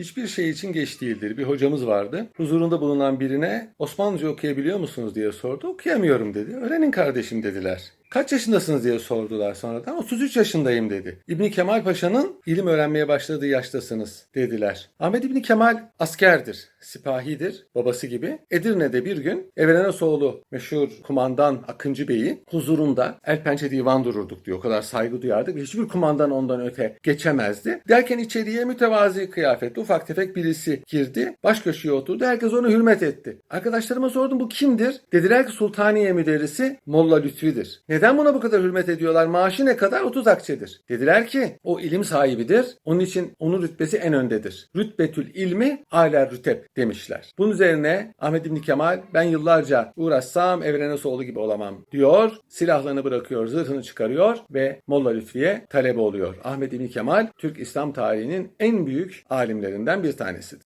Hiçbir şey için geç değildir. Bir hocamız vardı. Huzurunda bulunan birine Osmanlıca okuyabiliyor musunuz diye sordu. Okuyamıyorum dedi. Öğrenin kardeşim dediler. Kaç yaşındasınız diye sordular sonradan. 33 yaşındayım dedi. İbni Kemal Paşa'nın ilim öğrenmeye başladığı yaştasınız dediler. Ahmet İbni Kemal askerdir, sipahidir, babası gibi. Edirne'de bir gün Evrenesoğlu meşhur kumandan Akıncı Bey'i huzurunda el pençe divan dururduk diyor. O kadar saygı duyardık. Hiçbir kumandan ondan öte geçemezdi. Derken içeriye mütevazi kıyafetli ufak tefek birisi girdi. Baş köşeye oturdu. Herkes onu hürmet etti. Arkadaşlarıma sordum bu kimdir? Dediler ki Sultaniye müderrisi Molla Lütfi'dir. Neden buna bu kadar hürmet ediyorlar? Maaşı ne kadar? 30 akçedir. Dediler ki o ilim sahibidir. Onun için onun rütbesi en öndedir. Rütbetül ilmi ala rüteb demişler. Bunun üzerine Ahmet İbni Kemal ben yıllarca uğraşsam Evrenesoğlu gibi olamam diyor. Silahlarını bırakıyor, zırhını çıkarıyor ve Molla Lütfi'ye talebe oluyor. Ahmet İbni Kemal Türk İslam tarihinin en büyük alimlerinden bir tanesidir.